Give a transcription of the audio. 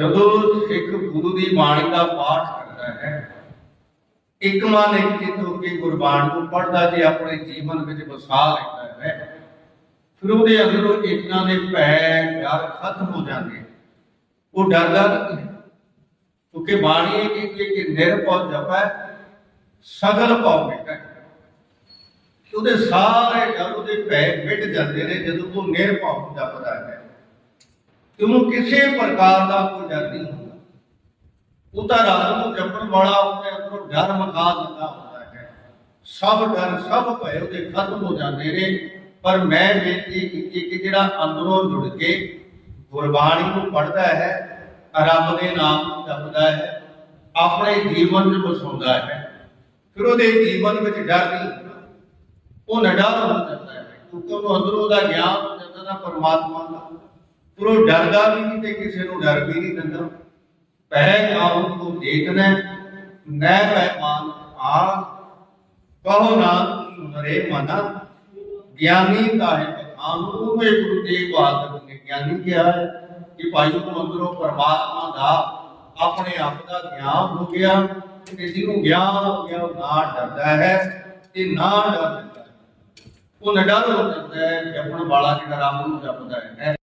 ਜਦੋਂ ਸਿੱਖ ਗੁਰੂ ਦੀ ਬਾਣੀ ਦਾ ਪਾਠ ਕਰਦਾ ਹੈ, ਇੱਕ ਮਨ ਇੱਕ ਹੋ ਕੇ ਗੁਰਬਾਣੀ ਨੂੰ ਪੜ੍ਹਦਾ, ਜੇ ਆਪਣੇ ਜੀਵਨ ਵਿੱਚ ਵਸਾ ਲੈਂਦਾ ਹੈ, ਫਿਰ ਉਹਦੇ ਅੰਦਰੋਂ ਇਤਨਾ ਦੇ ਭੈ ਡਰ ਖਤਮ ਹੋ ਜਾਂਦੇ ਉਹ ਡਰਦਾ ਨਹੀਂ ਕਿਉਂਕਿ ਬਾਣੀ ਇਹ ਕਹਿੰਦੀ ਹੈ ਕਿ ਨਿਰਭਉ ਜਪੈ, ਸਗਲ ਭਉ ਮਿਟੈ। ਉਹਦੇ ਸਾਰੇ ਡਰ ਉਹਦੇ ਭੈ ਮਿਟ ਜਾਂਦੇ ਨੇ ਜਦੋਂ ਉਹ ਨਿਰਭਉ ਜਪਦਾ ਹੈ। ਉਹਨੂੰ ਕਿਸੇ ਪ੍ਰਕਾਰ ਦਾ ਕੋਈ ਡਰ ਨਹੀਂ ਹੁੰਦਾ। ਉਹ ਤਾਂ ਰੱਬ ਨੂੰ ਜਪਣ ਵਾਲਾ ਉਹਦੇ ਅੰਦਰੋਂ ਡਰ ਮਕਾ ਦਿੰਦਾ ਹੁੰਦਾ ਹੈ। ਸਭ ਡਰ, ਸਭ ਭੈ ਉਹਦੇ ਖਤਮ ਹੋ ਜਾਂਦੇ ਨੇ। ਪਰ ਮੈਂ ਬੇਨਤੀ ਕੀਤੀ ਕਿ ਜਿਹੜਾ ਅੰਦਰੋਂ ਜੁੜ ਕੇ ਗੁਰਬਾਣੀ ਨੂੰ ਪੜ੍ਹਦਾ ਹੈ, ਰੱਬ ਦੇ ਨਾਮ ਨੂੰ ਜਪਦਾ ਹੈ, ਆਪਣੇ ਜੀਵਨ ਨੂੰ ਵਸਾਉਂਦਾ ਹੈ, ਫਿਰ ਉਹਦੇ ਜੀਵਨ ਵਿੱਚ ਡਰ ਨਹੀਂ ਹੁੰਦਾ। ਉਹ ਨਡਰ ਹੋ ਜਾਂਦਾ ਹੈ। ਕਿਉਂਕਿ ਉਹਨੂੰ ਅੰਦਰੋਂ ਦਾ ਗਿਆਨ ਹੋ ਜਾਂਦਾ ਪਰਮਾਤਮਾ ਦਾ। ਫਿਰ ਉਹ ਡਰਦਾ ਵੀ ਨਹੀਂ ਤੇ ਕਿਸੇ ਨੂੰ ਡਰ ਵੀ ਨਹੀਂ ਦਿੰਦਾ ਪਹਿ ਆਉ ਕੋ ਦੇਖਣਾ ਨੈ ਪਹਿਮਾਨ ਆ। ਕਹੋ ਨਾ ਸੁਨਰੇ ਮਨਾ। ਗਿਆਨੀ ਕਾਹੇ ਬਖਾਨ ਉਹ ਗੁਰੂ ਤੇਗ ਬਹਾਦਰ ਨੇ ਗਿਆਨੀ ਕਿਹਾ ਕਿ ਭਾਈ ਨੂੰ ਪਰਮਾਤਮਾ ਦਾ ਆਪਣੇ ਆਪ ਦਾ ਗਿਆਨ ਹੋ ਗਿਆ ਤੇ ਜਿਹਨੂੰ ਗਿਆਨ ਹੋ ਗਿਆ, ਉਹ ਨਾ ਡਰਦਾ ਹੈ ਤੇ ਨਾ ਡਰ ਦਿੰਦਾ। ਹੈ ਉਹ ਨਡਰ ਹੋ ਜਾਂਦਾ ਹੈ ਜਪਣ ਵਾਲਾ ਜਿਹੜਾ ਰਾਮ ਨੂੰ ਜਪਦਾ ਹੈ।